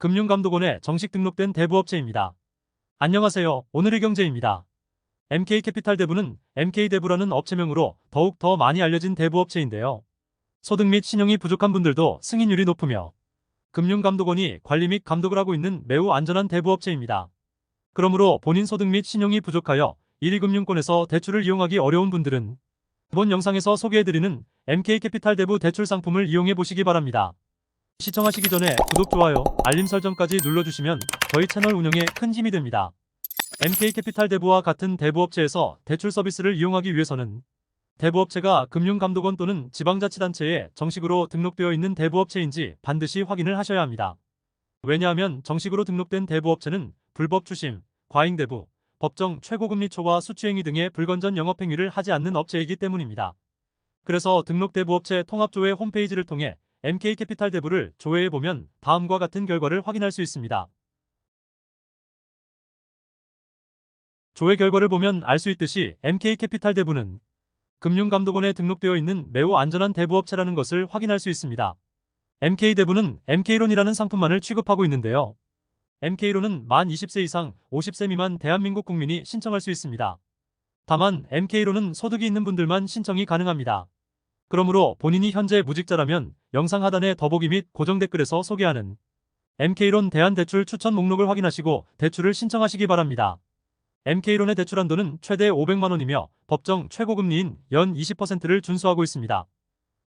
금융감독원에 정식 등록된 대부업체입니다. 안녕하세요. 오늘의 경제입니다. MK캐피탈 대부는 MK대부라는 업체명으로 더욱 더 많이 알려진 대부업체인데요. 소득 및 신용이 부족한 분들도 승인율이 높으며 금융감독원이 관리 및 감독을 하고 있는 매우 안전한 대부업체입니다. 그러므로 본인 소득 및 신용이 부족하여 1위 금융권에서 대출을 이용하기 어려운 분들은 이번 영상에서 소개해드리는 MK캐피탈 대부 대출 상품을 이용해 보시기 바랍니다. 시청하시기 전에 구독, 좋아요, 알림 설정까지 눌러주시면 저희 채널 운영에 큰 힘이 됩니다. MK캐피탈 대부와 같은 대부업체에서 대출 서비스를 이용하기 위해서는 대부업체가 금융감독원 또는 지방자치단체에 정식으로 등록되어 있는 대부업체인지 반드시 확인을 하셔야 합니다. 왜냐하면 정식으로 등록된 대부업체는 불법 추심, 과잉대부, 법정 최고금리 초과 수취행위 등의 불건전 영업행위를 하지 않는 업체이기 때문입니다. 그래서 등록 대부업체 통합조회 홈페이지를 통해 MK캐피탈 대부를 조회해보면 다음과 같은 결과를 확인할 수 있습니다. 조회 결과를 보면 알 수 있듯이 MK캐피탈 대부는 금융감독원에 등록되어 있는 매우 안전한 대부업체라는 것을 확인할 수 있습니다. MK대부는 MK론이라는 상품만을 취급하고 있는데요. MK론은 만 20세 이상 50세 미만 대한민국 국민이 신청할 수 있습니다. 다만 MK론은 소득이 있는 분들만 신청이 가능합니다. 그러므로 본인이 현재 무직자라면 영상 하단의 더보기 및 고정 댓글에서 소개하는 MK론 대한대출 추천 목록을 확인하시고 대출을 신청하시기 바랍니다. MK론의 대출 한도는 최대 500만 원이며 법정 최고금리인 연 20%를 준수하고 있습니다.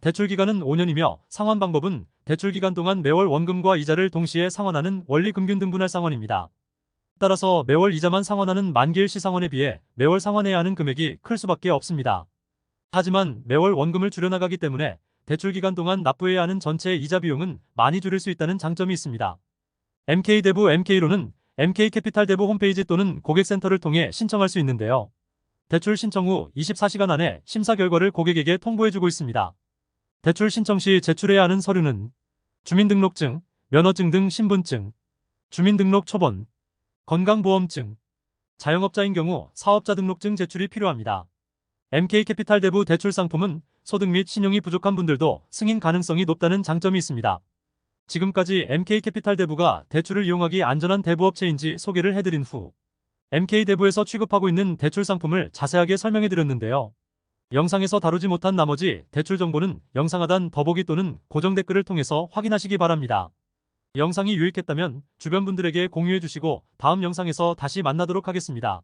대출 기간은 5년이며 상환 방법은 대출 기간 동안 매월 원금과 이자를 동시에 상환하는 원리 금균 등분할 상환입니다. 따라서 매월 이자만 상환하는 만기일 시 상환에 비해 매월 상환해야 하는 금액이 클 수밖에 없습니다. 하지만 매월 원금을 줄여나가기 때문에 대출 기간 동안 납부해야 하는 전체 이자 비용은 많이 줄일 수 있다는 장점이 있습니다. MK대부 MK로는 MK캐피탈 대부 홈페이지 또는 고객센터를 통해 신청할 수 있는데요. 대출 신청 후 24시간 안에 심사 결과를 고객에게 통보해주고 있습니다. 대출 신청 시 제출해야 하는 서류는 주민등록증, 면허증 등 신분증, 주민등록 초본, 건강보험증, 자영업자인 경우 사업자 등록증 제출이 필요합니다. MK캐피탈 대부 대출 상품은 소득 및 신용이 부족한 분들도 승인 가능성이 높다는 장점이 있습니다. 지금까지 MK캐피탈 대부가 대출을 이용하기 안전한 대부업체인지 소개를 해드린 후 MK대부에서 취급하고 있는 대출 상품을 자세하게 설명해 드렸는데요. 영상에서 다루지 못한 나머지 대출 정보는 영상 하단 더보기 또는 고정 댓글을 통해서 확인하시기 바랍니다. 영상이 유익했다면 주변 분들에게 공유해 주시고 다음 영상에서 다시 만나도록 하겠습니다.